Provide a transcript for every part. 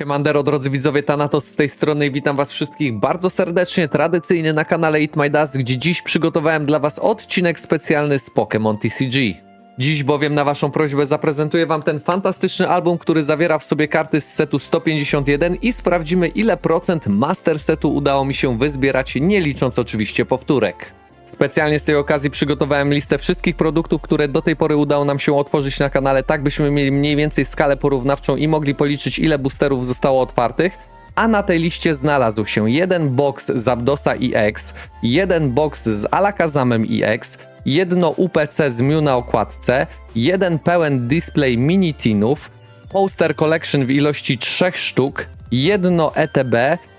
Siemandero, drodzy widzowie, Thanatos z tej strony witam was wszystkich bardzo serdecznie, tradycyjnie na kanale Eat My Dust, gdzie dziś przygotowałem dla was odcinek specjalny z Pokémon TCG. Dziś bowiem na waszą prośbę zaprezentuję wam ten fantastyczny album, który zawiera w sobie karty z setu 151 i sprawdzimy ile procent master setu udało mi się wyzbierać, nie licząc oczywiście powtórek. Specjalnie z tej okazji przygotowałem listę wszystkich produktów, które do tej pory udało nam się otworzyć na kanale, tak byśmy mieli mniej więcej skalę porównawczą i mogli policzyć, ile boosterów zostało otwartych. A na tej liście znalazł się jeden box z Abdosa EX, jeden box z Alakazamem EX, jedno UPC z Mew na okładce, jeden pełen display mini tinów, poster collection w ilości trzech sztuk, jedno ETB,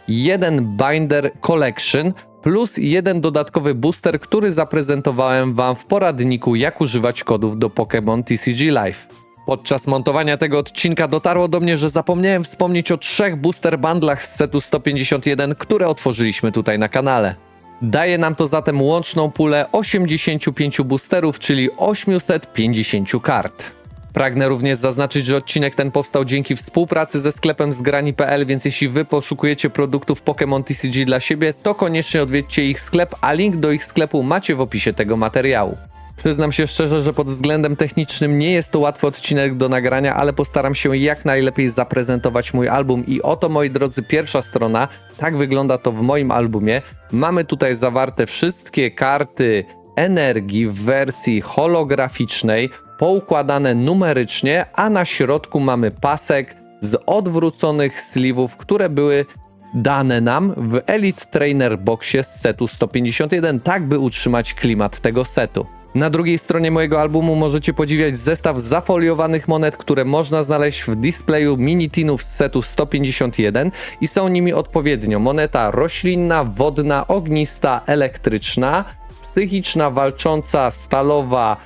jeden binder collection plus jeden dodatkowy booster, który zaprezentowałem Wam w poradniku jak używać kodów do Pokémon TCG Live. Podczas montowania tego odcinka dotarło do mnie, że zapomniałem wspomnieć o trzech booster bundlach z setu 151, które otworzyliśmy tutaj na kanale. Daje nam to zatem łączną pulę 85 boosterów, czyli 850 kart. Pragnę również zaznaczyć, że odcinek ten powstał dzięki współpracy ze sklepem zgrani.pl, więc jeśli wy poszukujecie produktów Pokémon TCG dla siebie, to koniecznie odwiedźcie ich sklep, a link do ich sklepu macie w opisie tego materiału. Przyznam się szczerze, że pod względem technicznym nie jest to łatwy odcinek do nagrania, ale postaram się jak najlepiej zaprezentować mój album i oto moi drodzy pierwsza strona, tak wygląda to w moim albumie. Mamy tutaj zawarte wszystkie karty energii w wersji holograficznej, poukładane numerycznie, a na środku mamy pasek z odwróconych sliwów, które były dane nam w Elite Trainer Boxie z setu 151, tak by utrzymać klimat tego setu. Na drugiej stronie mojego albumu możecie podziwiać zestaw zafoliowanych monet, które można znaleźć w displayu mini-tinów z setu 151 i są nimi odpowiednio moneta roślinna, wodna, ognista, elektryczna, psychiczna, walcząca, stalowa,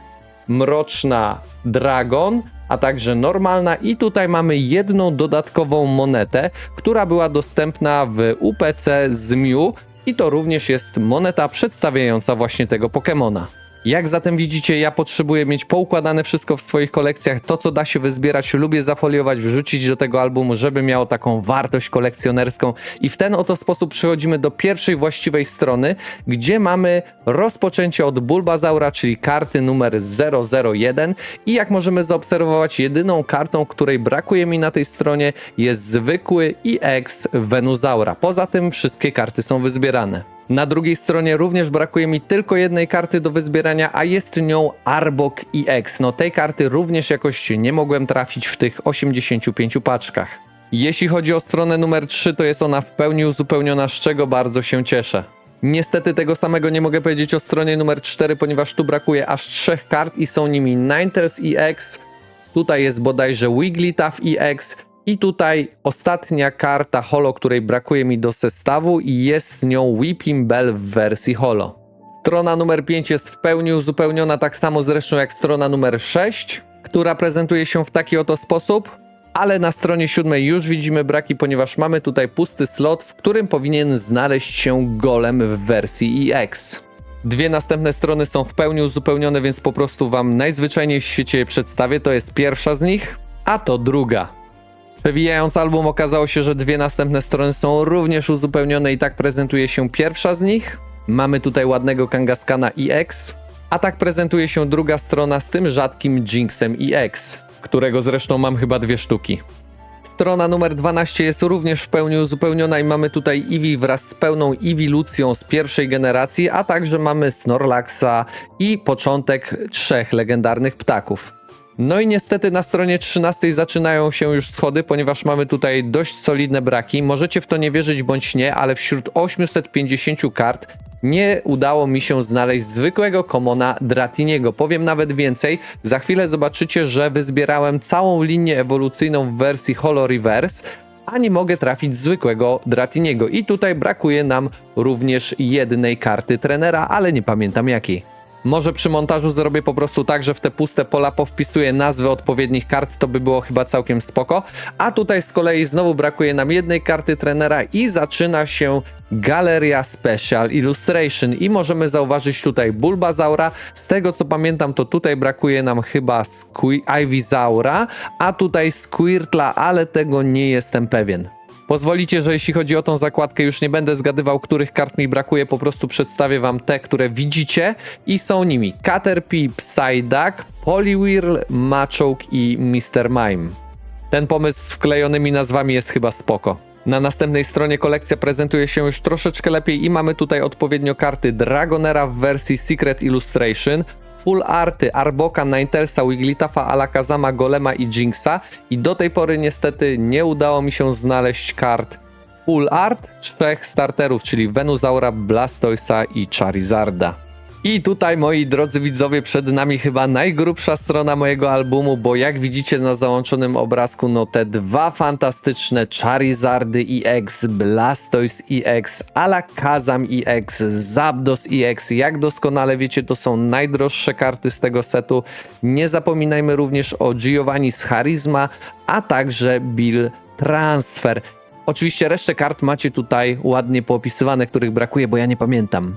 mroczna, dragon, a także normalna i tutaj mamy jedną dodatkową monetę, która była dostępna w UPC z Mew i to również jest moneta przedstawiająca właśnie tego Pokemona. Jak zatem widzicie, ja potrzebuję mieć poukładane wszystko w swoich kolekcjach. To, co da się wyzbierać, lubię zafoliować, wrzucić do tego albumu, żeby miało taką wartość kolekcjonerską. I w ten oto sposób przechodzimy do pierwszej właściwej strony, gdzie mamy rozpoczęcie od Bulbazaura, czyli karty numer 001. I jak możemy zaobserwować, jedyną kartą, której brakuje mi na tej stronie jest zwykły EX Venusaura. Poza tym wszystkie karty są wyzbierane. Na drugiej stronie również brakuje mi tylko jednej karty do wyzbierania, a jest nią Arbok EX. No tej karty również jakoś nie mogłem trafić w tych 85 paczkach. Jeśli chodzi o stronę numer 3, to jest ona w pełni uzupełniona, z czego bardzo się cieszę. Niestety tego samego nie mogę powiedzieć o stronie numer 4, ponieważ tu brakuje aż trzech kart i są nimi Ninetales EX, tutaj jest bodajże Wigglytuff EX i tutaj ostatnia karta holo, której brakuje mi do zestawu i jest nią Weeping Bell w wersji holo. Strona numer 5 jest w pełni uzupełniona, tak samo zresztą jak strona numer 6, która prezentuje się w taki oto sposób. Ale na stronie 7 już widzimy braki, ponieważ mamy tutaj pusty slot, w którym powinien znaleźć się golem w wersji EX. Dwie następne strony są w pełni uzupełnione, więc po prostu wam najzwyczajniej w świecie je przedstawię. To jest pierwsza z nich, a to druga. Przewijając album okazało się, że dwie następne strony są również uzupełnione i tak prezentuje się pierwsza z nich. Mamy tutaj ładnego Kangaskana EX, a tak prezentuje się druga strona z tym rzadkim Jinxem EX, którego zresztą mam chyba dwie sztuki. Strona numer 12 jest również w pełni uzupełniona i mamy tutaj Eevee wraz z pełną Eeveelucją z pierwszej generacji, a także mamy Snorlaxa i początek trzech legendarnych ptaków. No i niestety na stronie 13 zaczynają się już schody, ponieważ mamy tutaj dość solidne braki. Możecie w to nie wierzyć bądź nie, ale wśród 850 kart nie udało mi się znaleźć zwykłego komona Dratiniego. Powiem nawet więcej, za chwilę zobaczycie, że wyzbierałem całą linię ewolucyjną w wersji Holo Reverse, a nie mogę trafić zwykłego Dratiniego. I tutaj brakuje nam również jednej karty trenera, ale nie pamiętam jakiej. Może przy montażu zrobię po prostu tak, że w te puste pola powpisuję nazwy odpowiednich kart, to by było chyba całkiem spoko. A tutaj z kolei znowu brakuje nam jednej karty trenera i zaczyna się Galeria Special Illustration i możemy zauważyć tutaj Bulbazaura. Z tego co pamiętam, to tutaj brakuje nam chyba Squi- Ivysaura, a tutaj Squirtla, ale tego nie jestem pewien. Pozwolicie, że jeśli chodzi o tą zakładkę, już nie będę zgadywał, których kart mi brakuje, po prostu przedstawię wam te, które widzicie i są nimi Caterpie, Psyduck, Poliwhirl, Machoke i Mr. Mime. Ten pomysł z wklejonymi nazwami jest chyba spoko. Na następnej stronie kolekcja prezentuje się już troszeczkę lepiej i mamy tutaj odpowiednio karty Dragonera w wersji Secret Illustration, full arty Arboka, Ninetale'a, Wigglytuffa, Alakazama, Golema i Jinxa i do tej pory niestety nie udało mi się znaleźć kart full art trzech starterów, czyli Venusaura, Blastoisa i Charizarda. I tutaj, moi drodzy widzowie, przed nami chyba najgrubsza strona mojego albumu, bo jak widzicie na załączonym obrazku, no te dwa fantastyczne Charizardy EX, Blastoise EX, Alakazam EX, Zapdos EX. Jak doskonale wiecie, to są najdroższe karty z tego setu. Nie zapominajmy również o Giovanni z Charisma, a także Bill Transfer. Oczywiście resztę kart macie tutaj ładnie poopisywane, których brakuje, bo ja nie pamiętam.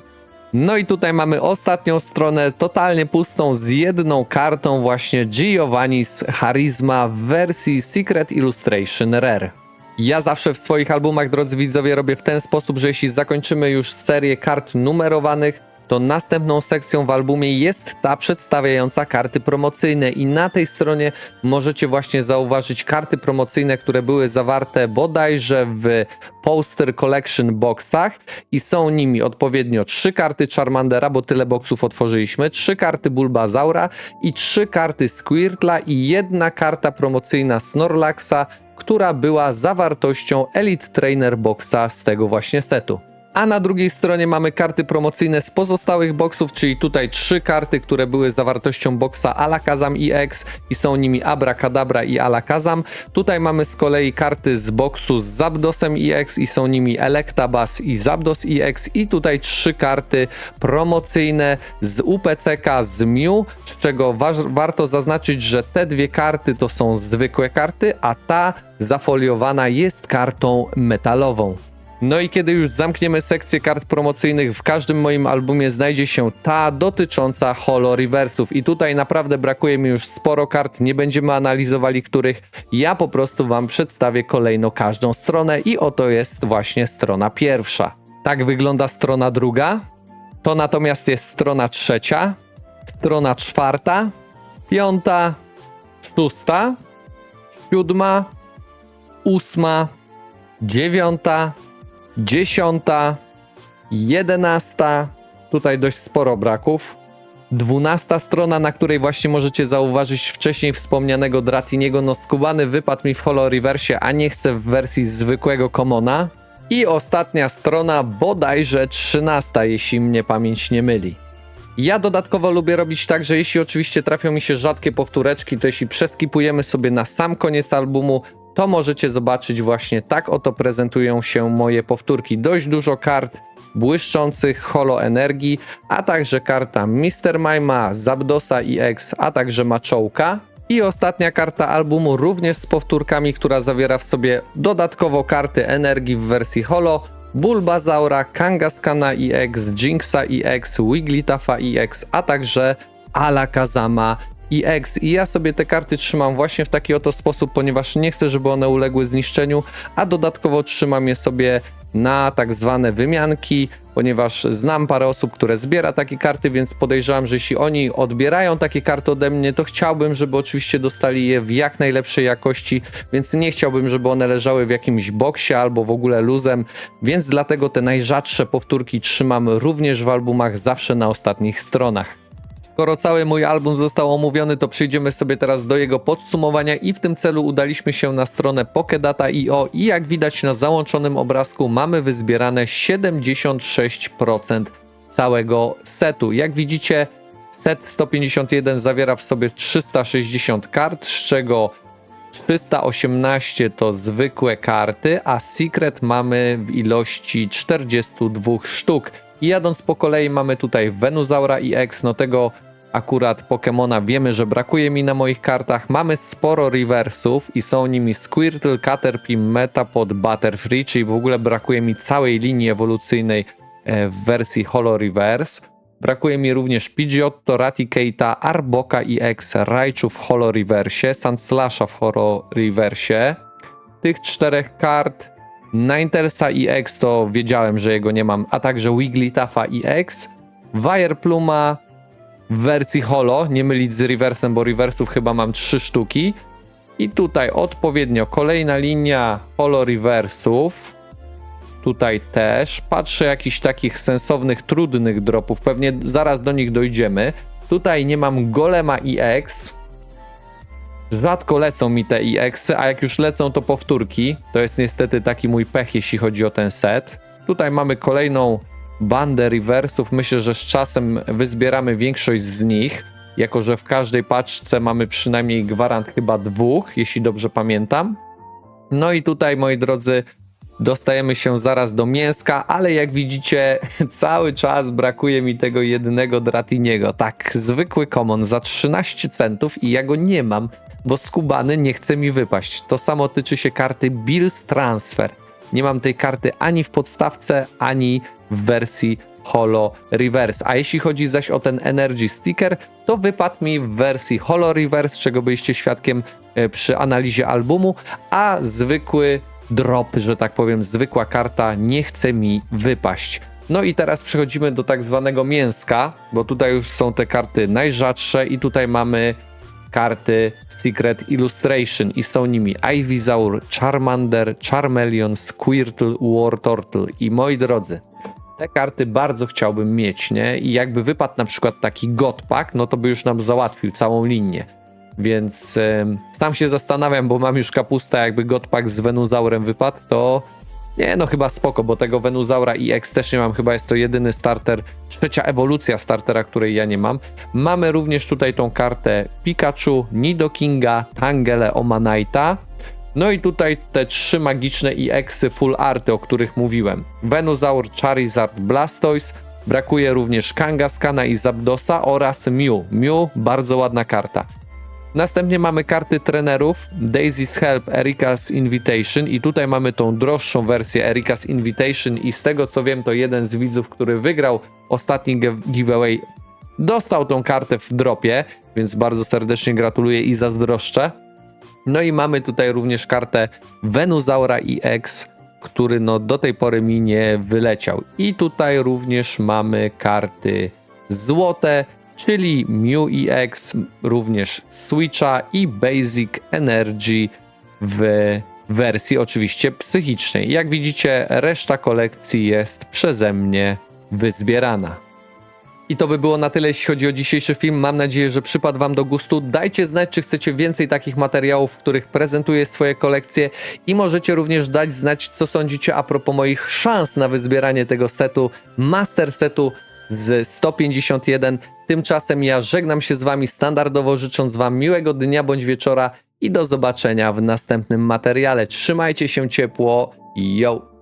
No i tutaj mamy ostatnią stronę, totalnie pustą, z jedną kartą właśnie Giovanni z Charisma w wersji Secret Illustration Rare. Ja zawsze w swoich albumach, drodzy widzowie, robię w ten sposób, że jeśli zakończymy już serię kart numerowanych, to następną sekcją w albumie jest ta przedstawiająca karty promocyjne i na tej stronie możecie właśnie zauważyć karty promocyjne, które były zawarte bodajże w Poster Collection boxach i są nimi odpowiednio trzy karty Charmandera, bo tyle boxów otworzyliśmy, trzy karty Bulbazaura i trzy karty Squirtla i jedna karta promocyjna Snorlaxa, która była zawartością Elite Trainer Boxa z tego właśnie setu. A na drugiej stronie mamy karty promocyjne z pozostałych boxów, czyli tutaj trzy karty, które były zawartością boxa Alakazam EX i są nimi Abracadabra i Alakazam. Tutaj mamy z kolei karty z boxu z Zapdosem EX i są nimi Electabuzz i Zapdos EX i tutaj trzy karty promocyjne z UPCK z Mew, z czego wa- warto zaznaczyć, że te dwie karty to są zwykłe karty, a ta zafoliowana jest kartą metalową. No i kiedy już zamkniemy sekcję kart promocyjnych, w każdym moim albumie znajdzie się ta dotycząca Holo Reversów. I tutaj naprawdę brakuje mi już sporo kart, nie będziemy analizowali których. Ja po prostu wam przedstawię kolejno każdą stronę i oto jest właśnie strona pierwsza. Tak wygląda strona druga. To natomiast jest strona trzecia, strona czwarta, piąta, szósta, siódma, ósma, dziewiąta, dziesiąta, jedenasta, tutaj dość sporo braków. Dwunasta strona, na której właśnie możecie zauważyć wcześniej wspomnianego Dratiniego. No skubany wypadł mi w Reversie, a nie chcę w wersji zwykłego Commona. I ostatnia strona, bodajże trzynasta, jeśli mnie pamięć nie myli. Ja dodatkowo lubię robić tak, że jeśli oczywiście trafią mi się rzadkie powtóreczki, to jeśli przeskipujemy sobie na sam koniec albumu, to możecie zobaczyć właśnie tak oto prezentują się moje powtórki. Dość dużo kart błyszczących holo energii, a także karta Mr. Mima, Zapdosa EX, a także Maczołka. I ostatnia karta albumu również z powtórkami, która zawiera w sobie dodatkowo karty energii w wersji holo, Bulbazaura, Kangaskana EX, Jinxa EX, Wigglytuffa EX, a także Alakazama EX. I ja sobie te karty trzymam właśnie w taki oto sposób, ponieważ nie chcę, żeby one uległy zniszczeniu, a dodatkowo trzymam je sobie na tak zwane wymianki, ponieważ znam parę osób, które zbiera takie karty, więc podejrzewam, że jeśli oni odbierają takie karty ode mnie, to chciałbym, żeby oczywiście dostali je w jak najlepszej jakości, więc nie chciałbym, żeby one leżały w jakimś boksie albo w ogóle luzem, więc dlatego te najrzadsze powtórki trzymam również w albumach zawsze na ostatnich stronach. Skoro cały mój album został omówiony, to przejdziemy sobie teraz do jego podsumowania i w tym celu udaliśmy się na stronę Pokedata.io i jak widać na załączonym obrazku mamy wyzbierane 76% całego setu. Jak widzicie, set 151 zawiera w sobie 360 kart, z czego 318 to zwykłe karty, a Secret mamy w ilości 42 sztuk. I jadąc po kolei mamy tutaj Venusaura EX, no tego akurat Pokemona wiemy, że brakuje mi na moich kartach. Mamy sporo reversów i są nimi Squirtle, Caterpie, Metapod, Butterfree, czyli w ogóle brakuje mi całej linii ewolucyjnej e, w wersji Holo Reverse. Brakuje mi również Pidgeotto, Raticate'a, Arboka EX, Raichu w Holo Reverse, Sandslash'a w Holo Reverse. Tych czterech kart Ninetale'a EX to wiedziałem, że jego nie mam, a także Wigglytuffa EX, Wirepluma w wersji Holo, nie mylić z Reversem, bo Reversów chyba mam trzy sztuki. I tutaj odpowiednio kolejna linia Holo Reversów. Tutaj też. Patrzę jakichś takich sensownych, trudnych dropów. Pewnie zaraz do nich dojdziemy. Tutaj nie mam Golema EX. Rzadko lecą mi te EX-y, a jak już lecą, to powtórki. To jest niestety taki mój pech, jeśli chodzi o ten set. Tutaj mamy kolejną bandę reversów. Myślę, że z czasem wyzbieramy większość z nich, jako że w każdej paczce mamy przynajmniej gwarant chyba dwóch, jeśli dobrze pamiętam. No i tutaj, moi drodzy, dostajemy się zaraz do mięska, ale jak widzicie, cały czas brakuje mi tego jednego Dratiniego. Tak, zwykły common za 13 centów i ja go nie mam, bo skubany nie chce mi wypaść. To samo tyczy się karty Bills Transfer. Nie mam tej karty ani w podstawce, ani w wersji Holo Reverse. A jeśli chodzi zaś o ten Energy Sticker, to wypadł mi w wersji Holo Reverse, czego byliście świadkiem e, przy analizie albumu, a zwykły drop, że tak powiem, zwykła karta nie chce mi wypaść. No i teraz przechodzimy do tak zwanego mięska, bo tutaj już są te karty najrzadsze i tutaj mamy karty Secret Illustration i są nimi Ivysaur, Charmander, Charmeleon, Squirtle, War Turtle i moi drodzy, te karty bardzo chciałbym mieć, nie? I jakby wypadł na przykład taki Godpack, no to by już nam załatwił całą linię. Więc sam się zastanawiam, bo mam już kapustę, jakby Godpack z Venusaurem wypadł, to nie, no chyba spoko, bo tego Venusaura EX też nie mam, chyba jest to jedyny starter, trzecia ewolucja startera, której ja nie mam. Mamy również tutaj tą kartę Pikachu, Nidokinga, Tangele, Omanite'a. No i tutaj te trzy magiczne EXy full arty, o których mówiłem. Venusaur, Charizard, Blastoise. Brakuje również Kangaskana i Zapdosa oraz Mew. Mew, bardzo ładna karta. Następnie mamy karty trenerów. Daisy's Help, Erika's Invitation. I tutaj mamy tą droższą wersję Erika's Invitation. I z tego co wiem to jeden z widzów, który wygrał ostatni gi- giveaway dostał tą kartę w dropie, więc bardzo serdecznie gratuluję i zazdroszczę. No i mamy tutaj również kartę Venusaura EX, który no do tej pory mi nie wyleciał. I tutaj również mamy karty złote, czyli EX, również Switcha i Basic Energy w wersji oczywiście psychicznej. Jak widzicie, reszta kolekcji jest przeze mnie wyzbierana. I to by było na tyle, jeśli chodzi o dzisiejszy film. Mam nadzieję, że przypadł Wam do gustu. Dajcie znać, czy chcecie więcej takich materiałów, w których prezentuję swoje kolekcje i możecie również dać znać, co sądzicie a propos moich szans na wyzbieranie tego setu, master setu z 151. Tymczasem ja żegnam się z Wami standardowo, życząc Wam miłego dnia bądź wieczora i do zobaczenia w następnym materiale. Trzymajcie się ciepło. Yo!